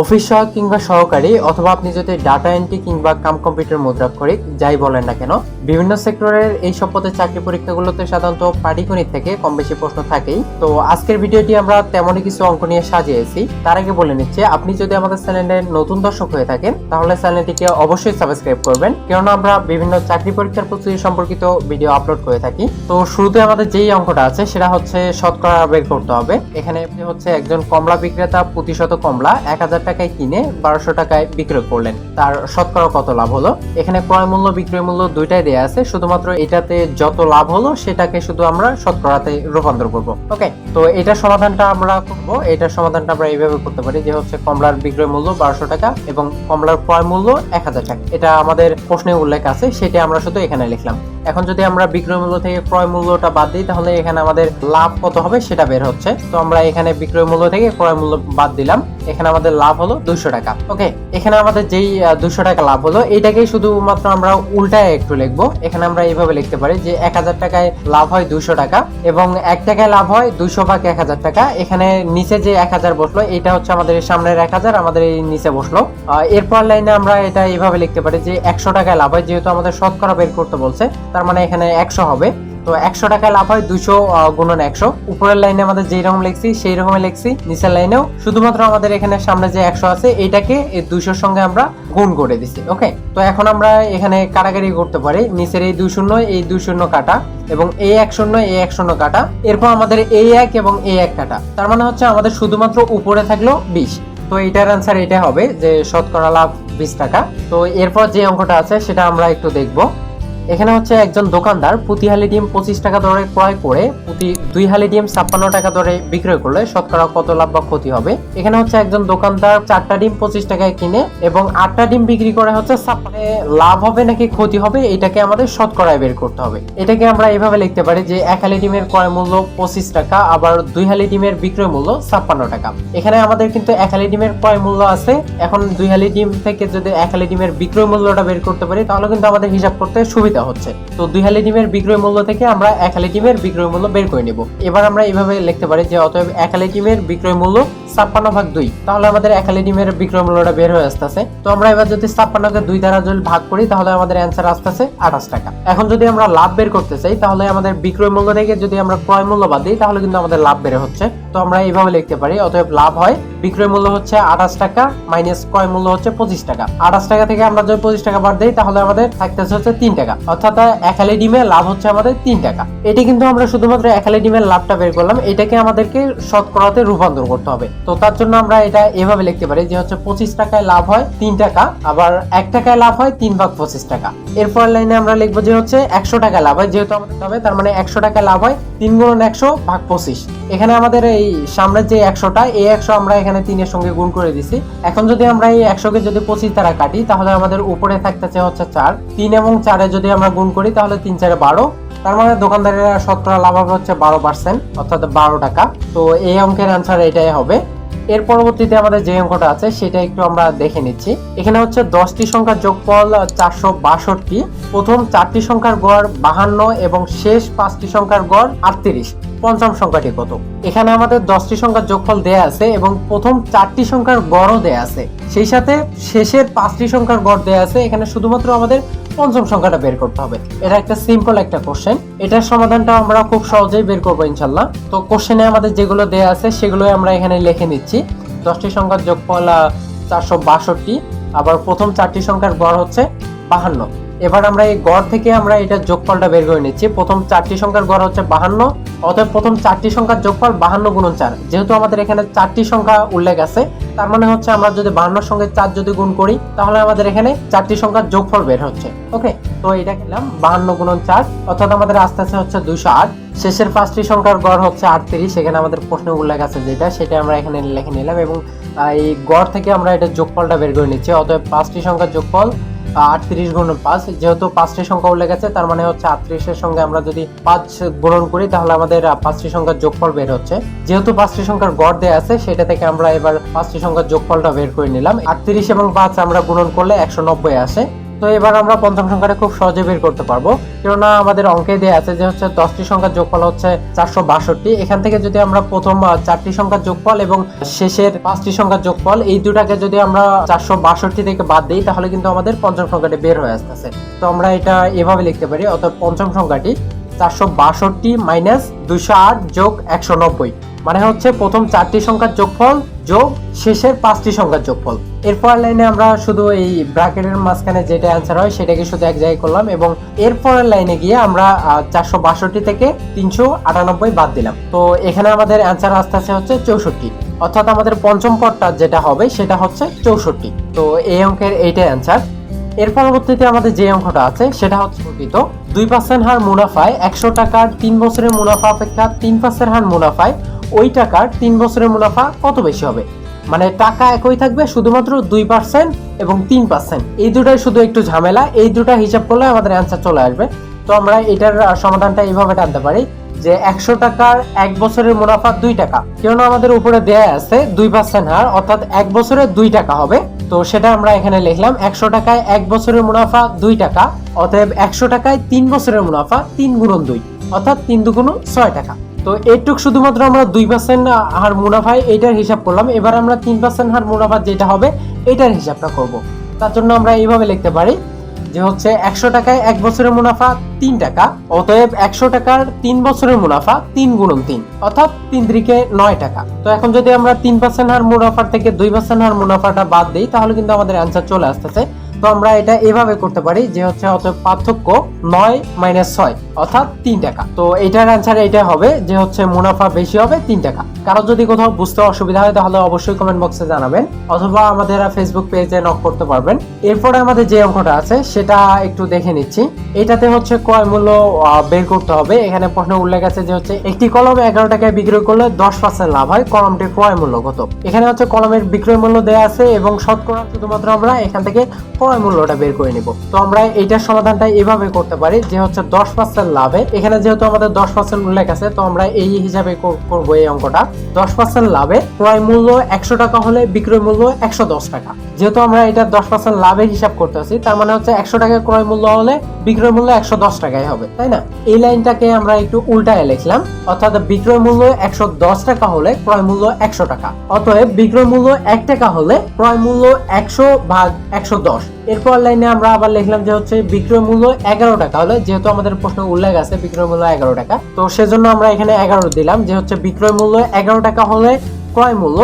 Office সহায়ক কিংবা সহকারী অথবা আপনি যদি ডাটা এন্ট্রি কিংবা কাম কম্পিউটার মুদ্রাক্ষরিক যাই বলেন না কেন, বিভিন্ন সেক্টরের এই সব পদের চাকরি পরীক্ষাগুলোতে সাধারণত পাটিগণিত থেকে কম বেশি প্রশ্ন থাকেই। তো আজকের ভিডিওটি আমরা তেমনই কিছু অঙ্ক নিয়ে সাজিয়েছি। তার আগে বলে নিচ্ছি, আপনি যদি আমাদের চ্যানেলের নতুন দর্শক হয়ে থাকেন, তাহলে চ্যানেলটিকে অবশ্যই সাবস্ক্রাইব করবেন। কেননা আমরা বিভিন্ন চাকরি পরীক্ষার প্রস্তুতি সম্পর্কিত ভিডিও আপলোড করে থাকি। তো শুরুতে আমাদের যেই অঙ্কটা আছে, সেটা হচ্ছে শতকরা বের করতে হবে। এখানে হচ্ছে একজন কমলা বিক্রেতা, প্রতিশত কমলা, এক হাজার টাকায় কিনে বারোশো টাকায় বিক্রয় করলেন। তার শতকরা কত লাভ হলো? এখানে ক্রয় মূল্য, বিক্রয় মূল্য দুইটাই দেয়া আছে। শুধুমাত্র এটাতে যত লাভ হলো, সেটাকে শুধু আমরা শতকরাতে রূপান্তর করব। ওকে, তো এটার সমাধানটা আমরা করব। এটার সমাধানটা আমরা এইভাবে করতে পারি যে হচ্ছে কমলার বিক্রয় মূল্য বারোশো টাকা এবং কমলার ক্রয় মূল্য এক হাজার টাকা। এটা আমাদের প্রশ্নে উল্লেখ আছে, সেটা আমরা শুধু এখানে লিখলাম। এখন যদি আমরা বিক্রয় মূল্য থেকে ক্রয় মূল্যটা বাদ দিই, তাহলে এখানে আমাদের লাভ কত হবে সেটা বের হচ্ছে। তো আমরা এখানে বিক্রয় মূল্য থেকে ক্রয় মূল্য বাদ দিলাম। এখানে আমাদের লাভ হলো দুশো টাকা। ওকে এখানে আমাদের যেই দুশো টাকা লাভ হলো, এইটাকেই শুধুমাত্র আমরা উল্টায় একটু লিখব। এখানে আমরা এইভাবে লিখতে পারি যে এক হাজার টাকায় লাভ হয় দুশো টাকা এবং এক টাকায় লাভ হয় দুশো ভাগ এক হাজার টাকা। এখানে নিচে যে এক হাজার বসল, এটা হচ্ছে আমাদের সামনের এক হাজার, আমাদের এই নিচে বসল। এরপর লাইনে আমরা এটা এইভাবে লিখতে পারি যে একশো টাকায় লাভ হয়, যেহেতু আমাদের শতকরা বের করতে বলছে, তার মানে এখানে একশো হবে। তো একশো টাকায় লাভ হয় দুশো গুণন একশো। উপরের লাইনে আমাদের যেই রকম লিখছি, সেই রকমই লিখছি, নিচের লাইনেও। শুধুমাত্র আমাদের এখানে সামনে যে একশো আছে, এটাকে এই দুইশোর সঙ্গে আমরা গুণ করে দিছি, ওকে? তো এখন আমরা এখানে কাটাকাটি করতে পারি। নিচের এই দুই শূন্য এই দুই শূন্য কাটা এবং এই এক শূন্য এই এক শূন্য কাটা। এরপর আমাদের এই এক এবং এই এক কাটা। তার মানে হচ্ছে আমাদের শুধুমাত্র উপরে থাকল বিশ। তো এটার অ্যান্সার এটা হবে যে শতকরা লাভ বিশ টাকা। তো এরপর যে অঙ্কটা আছে, সেটা আমরা একটু দেখব। এখানে হচ্ছে একজন দোকানদার, প্রতি হালি ডিম পঁচিশ টাকা দরে ক্রয় করে, প্রতি দুই হালি ছাপ্পান্ন টাকা দরে বিক্রয় করলে শতকরা কত লাভ বা ক্ষতি হবে? এখানে হচ্ছে একজন দোকানদার চারটা ডিম পঁচিশ টাকায় কিনে এবং আটটা ডিম বিক্রি করে হচ্ছে ছাপ্পান্ন লাভ হবে নাকি ক্ষতি হবে, এটাকে আমাদের শতকরায় বের করতে হবে। এটাকে আমরা এভাবে লিখতে পারি যে এক হালি ডিমের ক্রয় মূল্য পঁচিশ টাকা, আবার দুই হালি ডিমের বিক্রয় মূল্য ছাপ্পান্ন টাকা। এখানে আমাদের কিন্তু এক হালি ডিমের ক্রয় মূল্য আছে। এখন দুই হালি ডিম থেকে যদি এক হালি ডিমের বিক্রয় মূল্যটা বের করতে পারি, তাহলে কিন্তু আমাদের হিসাব করতে সুবিধা হচ্ছে। তো দুই হালি ডিমের বিক্রয় মূল্য থেকে আমরা এক হালি বিক্রয় মূল্য বের করে নেব। এবার আমরা এভাবে লিখতে পারি যে অতএব এক হালি বিক্রয় মূল্য ছাপ্পান্ন ভাগ দুই। তাহলে আমাদের এক হালি ডিমের বিক্রয় মূল্যটা বের হয়ে আসতেছে। তো আমরা এবার যদি ছাপ্পান্নকে দুই দ্বারা যদি ভাগ করি, তাহলে আমাদের অ্যান্সার আসতেছে আঠাশ টাকা। এখন যদি আমরা লাভ বের করতে চাই, তাহলে আমাদের বিক্রয় মূল্য থেকে যদি আমরা ক্রয় মূল্য বাদ দিই, তাহলে কিন্তু আমাদের লাভ বের হচ্ছে। তো আমরা এইভাবে লিখতে পারি, অতএব লাভ হয় বিক্রয় মূল্য হচ্ছে আঠাশ টাকা মাইনাস ক্রয় মূল্য হচ্ছে পঁচিশ টাকা। আঠাশ টাকা থেকে আমরা যদি পঁচিশ টাকা বাদ দিই, তাহলে আমাদের থাকতেছে হচ্ছে তিন টাকা। অর্থাৎ এক হালি ডিমে লাভ হচ্ছে আমাদের তিন টাকা। এটি কিন্তু আমরা শুধুমাত্র এক হালি ডিমের লাভটা বের করলাম, এটাকে আমাদেরকে শতকরাতে রূপান্তর করতে হবে। তো তার জন্য আমরা এটা এভাবে লিখতে পারি যে হচ্ছে পঁচিশ টাকায় লাভ হয় তিন টাকা, আবার এক টাকায় লাভ হয় তিন ভাগ পঁচিশ টাকা। এরপর লাইনে আমরা লিখব যে হচ্ছে একশো টাকায় লাভ হয়, যেহেতু আমাদের হবে তার মানে একশো টাকায় লাভ হয় তিন গুণন একশো ভাগ পঁচিশ। এখানে আমাদের এই সামনের যে একশোটা, এই একশো আমরা এখানে তিনের সঙ্গে গুণ করে দিছি। এখন যদি আমরা এই একশোকে যদি পঁচিশ দ্বারা কাটি, তাহলে আমাদের উপরে থাকতেছে হচ্ছে চার। তিন এবং চারে যদি আমরা গুণ করি, তাহলে তিন চারে বারো। তার মানে দোকানদারের শতকরা লাভ হবে হচ্ছে বারো পার্সেন্ট অর্থাৎ বারো টাকা। তো এই অঙ্কের অ্যান্সার এটাই হবে। এর পরবর্তীতে আমাদের যে অঙ্কটা আছে, সেটা একটু আমরা দেখে নিচ্ছি। এখানে হচ্ছে দশটি সংখ্যার যোগফল চারশো বাষট্টি। প্রথম চারটি সংখ্যার গড় বাহান্ন এবং শেষ পাঁচটি সংখ্যার গড় আটত্রিশ। পঞ্চম সংখ্যাটি কত? এখানে আমাদের দশটি সংখ্যার যোগফল দেয়া আছে এবং প্রথম চারটি সংখ্যার গড়ও দেয়া আছে। সেই সাথে শেষের পাঁচটি সংখ্যার গড় দেয়া আছে। এখানে শুধুমাত্র আমাদের পঞ্চম সংখ্যাটা বের করতে হবে। এটা একটা সিম্পল একটা কোশ্চেন এটার সমাধানটা আমরা খুব সহজেই বের করব ইনশাল্লাহ। তো কোশ্চেনে আমাদের যেগুলো দেয়া আছে, সেগুলোই আমরা এখানে লিখে নিচ্ছি। দশটি সংখ্যার যোগফল চারশো বাষট্টি। আবার প্রথম চারটি সংখ্যার গড় হচ্ছে বাহান্ন। এবার আমরা এই গড় থেকে আমরা এটা যোগফলটা বের করে নিচ্ছি। প্রথম চারটি সংখ্যার গড় হচ্ছে বাহান্ন, অতএব প্রথম চারটি সংখ্যার যোগফল বাহান্ন গুণন চার। যেহেতু আমাদের এখানে চারটি সংখ্যা উল্লেখ আছে, তার মানে হচ্ছে আমরা যদি বাহান্নর সঙ্গে চার যদি গুণ করি, তাহলে আমাদের এখানে চারটি সংখ্যার যোগফল বের হচ্ছে। ওকে, তো এটা খেলাম, বাহান্ন গুণন চার, অর্থাৎ আমাদের আস্তে আস্তে হচ্ছে দুইশো আট। শেষের পাঁচটি সংখ্যার গড় হচ্ছে আটত্রিশ সেখানে আমাদের প্রশ্ন উল্লেখ আছে যেটা, সেটা আমরা এখানে লিখে নিলাম এবং এই গড় থেকে আমরা এটা যোগফলটা বের করে নিচ্ছি, অতএব পাঁচটি সংখ্যার যোগফল আটত্রিশ গুণন পাঁচ, যেহেতু পাঁচটি সংখ্যা উল্লেখ আছে, তার মানে হচ্ছে আটত্রিশের সঙ্গে আমরা যদি পাঁচ গুণন করি, তাহলে আমাদের পাঁচটি সংখ্যার যোগফল বের হচ্ছে। যেহেতু পাঁচটি সংখ্যার গড় দেয়া আছে, সেটা থেকে আমরা এবার পাঁচটি সংখ্যার যোগফলটা বের করে নিলাম। আটত্রিশ এবং পাঁচ আমরা গুণন করলে একশো নব্বই আসে। তো এবার আমরা পঞ্চম সংখ্যাটা খুব সহজে বের করতে পারব। কেননা আমাদের অঙ্কে দেওয়া আছে যে হচ্ছে দশটি সংখ্যার যোগফল হচ্ছে চারশো বাষট্টি। এখান থেকে যদি আমরা প্রথম চারটি সংখ্যার যোগফল এবং শেষের পাঁচটি সংখ্যার যোগফল, এই দুটাকে যদি আমরা চারশো বাষট্টি থেকে বাদ দিই, তাহলে কিন্তু আমাদের পঞ্চম সংখ্যাটি বের হয়ে আসতেছে। তো আমরা এটা এভাবে লিখতে পারি, অর্থাৎ পঞ্চম সংখ্যাটি চারশো বাষট্টি মাইনাস দুশো আট যোগ একশো নব্বই। মানে হচ্ছে প্রথম চারটি সংখ্যার যোগফল, যোগ শেষের পাঁচটি সংখ্যার যোগফল। এরপর লাইনে আমরা শুধু এই ব্র্যাকেটের মাঝখানে যেটা অ্যান্সার হয়, সেটাকে শুধু এক জায়গায় করলাম এবং এরপরের লাইনে গিয়ে আমরা চারশো বাষট্টি থেকে তিনশো আটানব্বই বাদ দিলাম। তো এখানে আমাদের অ্যান্সার আসতে আসতে হচ্ছে চৌষট্টি। অর্থাৎ আমাদের পঞ্চম পদটা যেটা হবে, সেটা হচ্ছে চৌষট্টি। তো এই অঙ্কের এইটাই অ্যান্সার এর পরবর্তীতে আমাদের যে অঙ্কটা আছে, সেটা হচ্ছে প্রকৃত। দুই পার্সেন্ট হার মুনাফায় একশো টাকার তিন বছরের মুনাফা অপেক্ষা তিন পার্সেন্ট হার মুনাফায় ওই টাকার তিন বছরের মুনাফা কত বেশি হবে? মানে টাকা একই থাকবে শুধুমাত্র দুই পার্সেন্ট এবং তিন পার্সেন্ট এই দুটাই শুধু একটু ঝামেলা, এই দুটা হিসাব করলে আমাদের অ্যান্সার চলে আসবে। তো আমরা এটার সমাধানটা এইভাবে টানতে পারি যে একশো টাকার এক বছরের মুনাফা দুই টাকা। কেননা আমাদের উপরে দেয়া আছে দুই পার্সেন্ট হার, অর্থাৎ এক বছরে দুই টাকা হবে। তো সেটা আমরা এখানে লিখলাম, একশো টাকায় এক বছরের মুনাফা দুই টাকা, অতএব একশো টাকায় তিন বছরের মুনাফা তিন গুণন দুই, অর্থাৎ তিন দুগুণ ছয় টাকা। তো এটুক শুধুমাত্র আমরা দুই পার্সেন্ট হার মুনাফায় এটার হিসাব করলাম। এবার আমরা তিন পার্সেন্ট হার মুনাফা যেটা হবে, এটার হিসাবটা করব। তার জন্য আমরা এইভাবে লিখতে পারি যে হচ্ছে একশো টাকায় এক বছরের মুনাফা তিন টাকা, অতএব একশো টাকার তিন বছরের মুনাফা তিন গুণন তিন, অর্থাৎ তিন দিকে নয় টাকা। তো এখন যদি আমরা তিন পার্সেন্ট হার মুনাফার থেকে দুই পার্সেন্ট হার মুনাফাটা বাদ দিই, তাহলে কিন্তু আমাদের অ্যান্সার চলে আসতেছে তো আমরা এটা এভাবে করতে পারি যে হচ্ছে অতএব পার্থক্য নয় মাইনাস ছয়, অর্থাৎ তিন টাকা। তো এটার অ্যান্সার এটা হবে যে হচ্ছে মুনাফা বেশি হবে তিন টাকা। কারও যদি কোথাও বুঝতে অসুবিধা হয় তাহলে অবশ্যই কমেন্ট বক্সে জানাবেন, অথবা আমাদের ফেসবুক পেজে নক করতে পারবেন। এরপরে আমাদের যে অঙ্কটা আছে সেটা একটু দেখে নিচ্ছি। এটাতে হচ্ছে ক্রয় মূল্য বের করতে হবে। এখানে প্রশ্ন উল্লেখ আছে যে হচ্ছে একটি কলম এগারো টাকায় বিক্রয় করলে দশ পার্সেন্ট লাভ হয় কলমটির ক্রয় মূল্য কত এখানে হচ্ছে কলমের বিক্রয় মূল্য দেওয়া আছে এবং শতকরা শুধুমাত্র আমরা এখান থেকে ক্রয় মূল্যটা বের করে নিব। তো আমরা এইটার সমাধানটা এভাবে করতে পারি যে হচ্ছে দশ পার্সেন্ট লাভে। এখানে যেহেতু আমাদের দশ পার্সেন্ট উল্লেখ আছে, তো আমরা এই হিসাবে কর- করব এই অঙ্কটা। দশ পার্সেন্ট লাভে ক্রয় মূল্য একশো টাকা হলে বিক্রয় মূল্য একশো দশ টাকা। যেহেতু আমরা এটা দশ পার্সেন্ট লাভের হিসাব করতেছি তার মানে হচ্ছে একশো টাকা ক্রয় মূল্য হলে বিক্রয় মূল্য একশো দশ টাকায় হবে, তাই না? এই লাইনটাকে আমরা একটু উল্টায় লিখলাম। অর্থাৎ বিক্রয় মূল্য একশো দশ টাকা হলে ক্রয় মূল্য একশো টাকা। অতএব বিক্রয় মূল্য এক টাকা হলে ক্রয় মূল্য একশো ভাগ একশো দশ। এরপর লাইনে আমরা আবার লিখলাম যে হচ্ছে বিক্রয় মূল্য এগারো টাকা। হলে যেহেতু আমাদের প্রশ্ন উল্লেখ আছে, বিক্রয় মূল্য এগারো টাকা, তো সেজন্য আমরা এখানে এগারো দিলাম যে হচ্ছে বিক্রয় মূল্য এগারো টাকা হলে ক্রয় মূল্য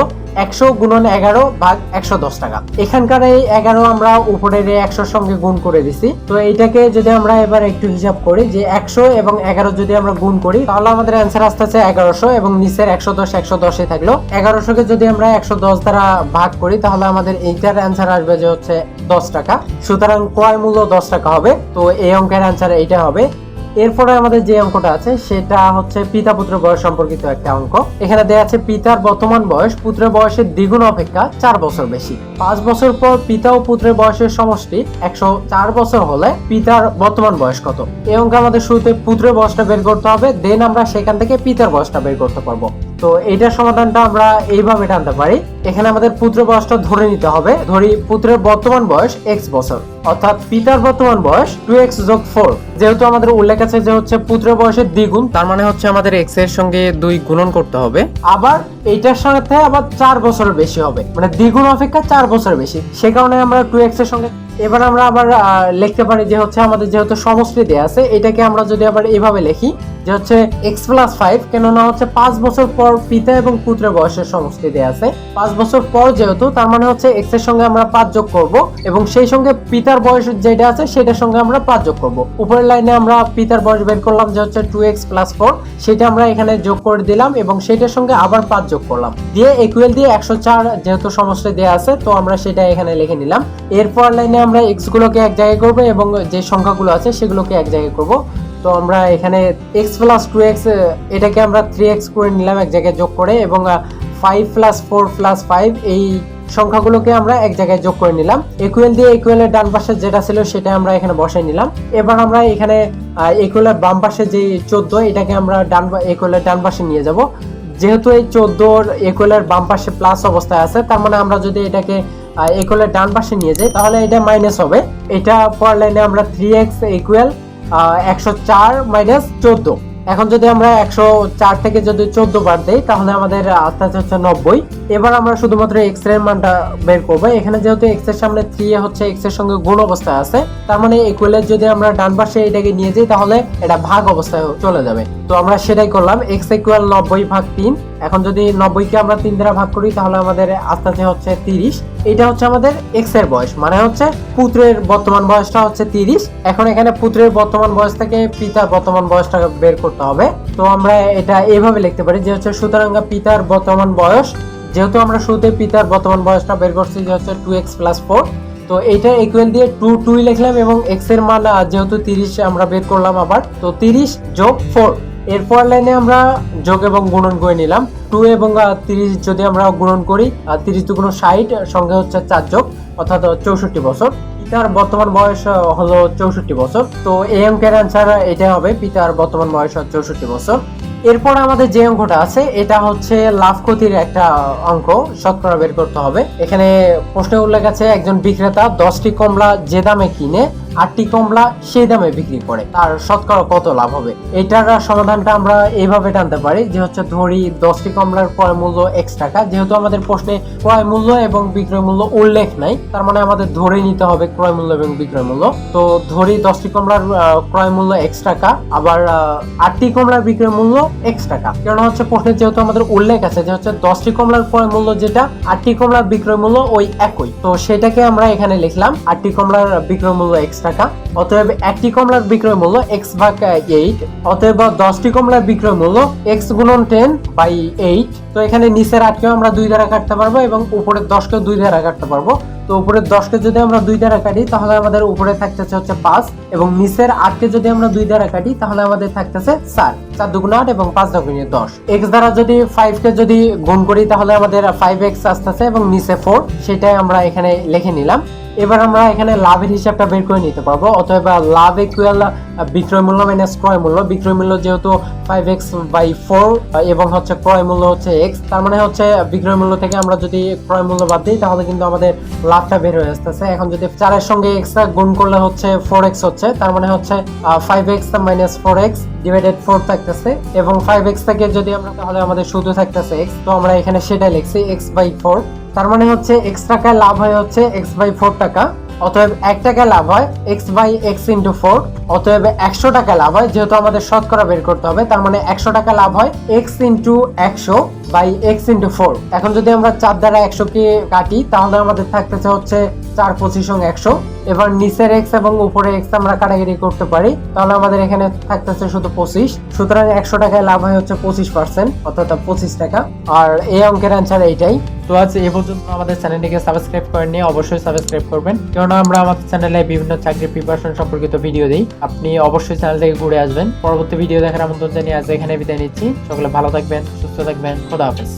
একশো গুণন এগারো ভাগ একশো দশ টাকা। এখানকার এই এগারো আমরা উপরের একশোর সঙ্গে গুণ করে দিছি। তো এইটাকে যদি আমরা এবার একটু হিসাব করি যে একশো এবং এগারো যদি আমরা গুণ করি, তাহলে আমাদের অ্যান্সার আসতে আছে এগারোশো এবং নিচের একশো দশ, একশো দশে থাকল। এগারোশোকে যদি আমরা একশো দশ দ্বারা ভাগ করি, তাহলে আমাদের এইটার অ্যান্সার আসবে যে হচ্ছে দশ টাকা। সুতরাং ক্রয় মূল্য দশ টাকা হবে। তো এই অঙ্কের অ্যান্সার এইটা হবে। এরপরে আমাদের যে অঙ্কটা আছে, সেটা হচ্ছে পিতা পুত্র বয়স সম্পর্কিত একটা অঙ্ক। এখানে দেওয়া আছে পিতার বর্তমান বয়স, পুত্রের বয়সের দ্বিগুণ অপেক্ষা চার বছর বেশি। পাঁচ বছর পর পিতা ও পুত্রের বয়সের সমষ্টি একশো চার বছর হলে পিতার বর্তমান বয়স কত? এই অঙ্কে আমাদের শুরুতে পুত্রের বয়সটা বের করতে হবে, দেন আমরা সেখান থেকে পিতার বয়সটা বের করতে পারব। তো এইটার সমাধানটা আমরা এইভাবে টানতে পারি। এখানে আমাদের পুত্র বয়সটা ধরে নিতে হবে। ধরি পুত্রের বর্তমান বয়স এক্স বছর। অর্থাৎ পিতার বর্তমান বয়স টু এক্স যোগ ফোর যেহেতু আমাদের উল্লেখ আছে যে হচ্ছে পুত্র বয়সের দ্বিগুণ, তার মানে হচ্ছে আমাদের এক্সের সঙ্গে দুই গুণন করতে হবে। আবার এইটার সাথে আবার চার বছরের বেশি হবে। মানে দ্বিগুণ অপেক্ষা চার বছর বেশি। সে কারণে আমরা টু এক্সের সঙ্গে এবার আমরা আবার লিখতে পারি যে হচ্ছে আমাদের যেহেতু সমষ্টি দেওয়া আছে, এটাকে আমরা যদি আবার এভাবে লিখি যে হচ্ছে এক্স প্লাস ফাইভ কেননা হচ্ছে পাঁচ বছর পর পিতা এবং পুত্রের বয়সের সমষ্টি দেওয়া আছে। পাঁচ বছর পর যেহেতু, তার মানে হচ্ছে এক্সের সঙ্গে আমরা পাঁচ যোগ করব এবং সেই সঙ্গে পিতার বয়স যেটা আছে সেটার সঙ্গে আমরা পাঁচ যোগ করব। উপরের লাইনে আমরা পিতার বয়স বের করলাম যে হচ্ছে টু এক্স প্লাস ফোর সেটা আমরা এখানে যোগ করে দিলাম এবং সেটার সঙ্গে আবার পাঁচ যোগ করলাম। দিয়ে ইকুয়াল দিয়ে একশো চার যেহেতু সমষ্টি দেওয়া আছে, তো আমরা সেটা এখানে লিখে নিলাম। এরপর লাইনে আমরা এক্স গুলোকে এক জায়গায় করব এবং যে সংখ্যাগুলো আছে সেগুলোকে এক জায়গায় করব। তো আমরা এখানে এক্স প্লাস টু এক্স এটাকে আমরা থ্রি এক্স করে নিলাম এক জায়গায় যোগ করে এবং five plus four plus five এই সংখ্যাগুলোকে আমরা এক জায়গায় যোগ করে নিলাম। ইকুয়াল দিয়ে ইকুয়ালের ডান পাশে যেটা ছিল সেটা আমরা এখানে বসাই নিলাম। এবার আমরা এখানে ইকুয়ালের বাম পাশে যে চোদ্দ, এটাকে আমরা ডান ইকুয়ালের ডান পাশে নিয়ে যাব। যেহেতু এই চোদ্দোর ইকুয়ালের বাম পাশে প্লাস অবস্থায় আছে, তার মানে আমরা যদি এটাকে ইকুয়ালের ডান পাশে নিয়ে যাই, তাহলে এটা মাইনাস হবে। এটা পর লাইনে আমরা থ্রি এক্স ইকুয়াল একশো চার মাইনাস চোদ্দ। এখন যদি আমরা একশো চার থেকে যদি চোদ্দ বার দেই, তাহলে আমাদের আস্তে আস্তে হচ্ছে নব্বই। এবার আমরা শুধুমাত্র এক্সের মানটা বের করব। এখানে যেহেতু এক্সের সামনে থ্রি হচ্ছে এক্সের সঙ্গে গুণ অবস্থায় আছে, তার মানে ইকুয়ালের যদি আমরা ডান পাশে এটাকে নিয়ে যাই, তাহলে এটা ভাগ অবস্থায় চলে যাবে। তো আমরা সেটাই করলাম এক্স ইকুয়াল নব্বই ভাগ তিন এখন যদি নব্বইকে আমরা তিন দ্বারা ভাগ করি, তাহলে আমাদের আস্তে আস্তে হচ্ছে তিরিশ। এটা হচ্ছে আমাদের এক্সের বয়স মানে হচ্ছে পুত্রের বর্তমান বয়সটা হচ্ছে তিরিশ। এখন এখানে পুত্রের বর্তমান বয়স থেকে পিতার বর্তমান বয়সটা বের করতে হবে। তো আমরা এটা এইভাবে লিখতে পারি যে হচ্ছে, সুতরাং পিতার বর্তমান বয়স, যেহেতু আমরা শুরুতে পিতার বর্তমান বয়সটা বের করছি যে হচ্ছে টু এক্স প্লাস ফোর তো এটা ইকুয়াল দিয়ে টু টুই লিখলাম এবং এক্সের মান যেহেতু তিরিশ আমরা বের করলাম আবার, তো তিরিশ যোগ ফোর এরপর লাইনে আমরা যোগ এবং গুণন করে নিলাম। টু এবং তিরিশ যদি আমরা গুণন করি তিরিশ দুগুণ ষাট সঙ্গে হচ্ছে চার যোগ, অর্থাৎ চৌষট্টি বছর। পিতার বর্তমান বয়স হলো চৌষট্টি বছর। তো এই অঙ্কের অ্যান্সার এটা হবে পিতার বর্তমান বয়স চৌষট্টি বছর। এরপর আমাদের যে অঙ্কটা আছে, এটা হচ্ছে লাভ ক্ষতির একটা অঙ্ক, শতকরা বের করতে হবে। এখানে প্রশ্নে উল্লেখ আছে, একজন বিক্রেতা দশটি কমলা যে দামে কিনে আটটি কমলা সেই দামে বিক্রি করে। তার শতকরা কত লাভ হবে? এটার সমাধানটা আমরা এইভাবে টানতে পারি যে হচ্ছে ধরি দশটি কমলার ক্রয় মূল্য এক্স টাকা। যেহেতু আমাদের প্রশ্নে ক্রয় মূল্য এবং বিক্রয় মূল্য উল্লেখ নাই, তার মানে আমাদের ধরে নিতে হবে ক্রয় মূল্য এবং বিক্রয় মূল্য। তো ধরি দশটি কমলার ক্রয় মূল্য এক্স টাকা, আবার আটটি কমলার বিক্রয় মূল্য এক্স টাকা। কারণ হচ্ছে প্রশ্নে যেহেতু আমাদের উল্লেখ আছে যে হচ্ছে দশটি কমলার ক্রয় মূল্য যেটা, আটটি কমলার বিক্রয় মূল্য ওই একই। তো সেটাকে আমরা এখানে লিখলাম, আটটি কমলার বিক্রয় মূল্য এক্স টাকা, অতএব একটি কমলার বিক্রয় মূল্য এক্স ভাগ এইট অতএব দশটি কমলার বিক্রয় মূল্য এক্স গুণন টেন বাই এইট তো এখানে নিচের আটকেও আমরা দুই দ্বারা কাটতে পারব এবং উপরের দশকেও দুই দ্বারা কাটতে পারব। তো উপরের দশকে যদি আমরা দুই দ্বারা কাটি, তাহলে আমাদের উপরে থাকতেছে হচ্ছে পাঁচ এবং নিচের আটকে যদি আমরা দুই দ্বারা কাটি, তাহলে আমাদের থাকতেছে চার। চার দুগুণ আট এবং পাঁচ দুগুণে দশ। এক্স দ্বারা যদি ফাইভ কে যদি গুণ করি, তাহলে আমাদের ফাইভ এক্স আসতেছে এবং নিচে ফোর সেটাই আমরা এখানে লিখে নিলাম। এবার আমরা এখানে লাভের হিসাবটা বের করে নিতে পারব। অথবা লাভ ইকুয়াল বিক্রয় মূল্য মাইনাস ক্রয় মূল্য। বিক্রয় মূল্য যেহেতু ফাইভ এক্স বাই ফোর এবং হচ্ছে ক্রয় মূল্য হচ্ছে এক্স তার মানে হচ্ছে বিক্রয় মূল্য থেকে আমরা যদি ক্রয় মূল্য বাদ দিই, তাহলে কিন্তু আমাদের লাভটা বের হয়ে আসতেছে। এখন যদি চারের সঙ্গে এক্স গুণ করলে হচ্ছে ফোর এক্স হচ্ছে, তার মানে হচ্ছে five x minus four x divided four থাকতেছে। এবং ফাইভ এক্স থেকে যদি আমরা, তাহলে আমাদের শুধু থাকতেছে এক্স তো আমরা এখানে সেটাই লিখছি এক্স বাই ফোর তার মানে হচ্ছে এক্স টাকায় লাভ হয় হচ্ছে এক্স বাই ফোর টাকা, অতএব এক টাকায় লাভ হয় x by x into four অতএব একশো টাকা লাভ হয়, যেহেতু আমাদের শতকরা বের করতে হবে, তার মানে একশো টাকা লাভ হয় এক্স ইন্টু একশো বাই এক্স ইন্টু ফোর এখন যদি আমরা চার দ্বারা একশো কে কাটি, তাহলে আমাদের থাকতেছে হচ্ছে চার সঙ্গে একশো। এবার নিচের এক্স এবং উপরে এক্স আমরা কাটাকাটি করতে পারি। তাহলে আমাদের এখানে থাকতেছে শুধু পঁচিশ। সুতরাং একশো টাকায় লাভ হয় হচ্ছে পঁচিশ পার্সেন্ট অর্থাৎ পঁচিশ টাকা। আর এই অঙ্কের অ্যান্সার এইটাই। তো আজ এ পর্যন্ত আমাদের চ্যানেলটিকে সাবস্ক্রাইব করেন নিয়ে অবশ্যই সাবস্ক্রাইব করবেন। কেননা আমরা আমাদের চ্যানেলে বিভিন্ন চাকরির প্রিপারেশন সম্পর্কিত ভিডিও দিই। আপনি অবশ্যই চ্যানেল থেকে ঘুরে আসবেন। পরবর্তী ভিডিও দেখার আমন্ত্রণ জানিয়ে আজ এখানে বিদায় নিচ্ছি। সকলে ভালো থাকবেন, সুস্থ থাকবেন, খোদা হাফেজ।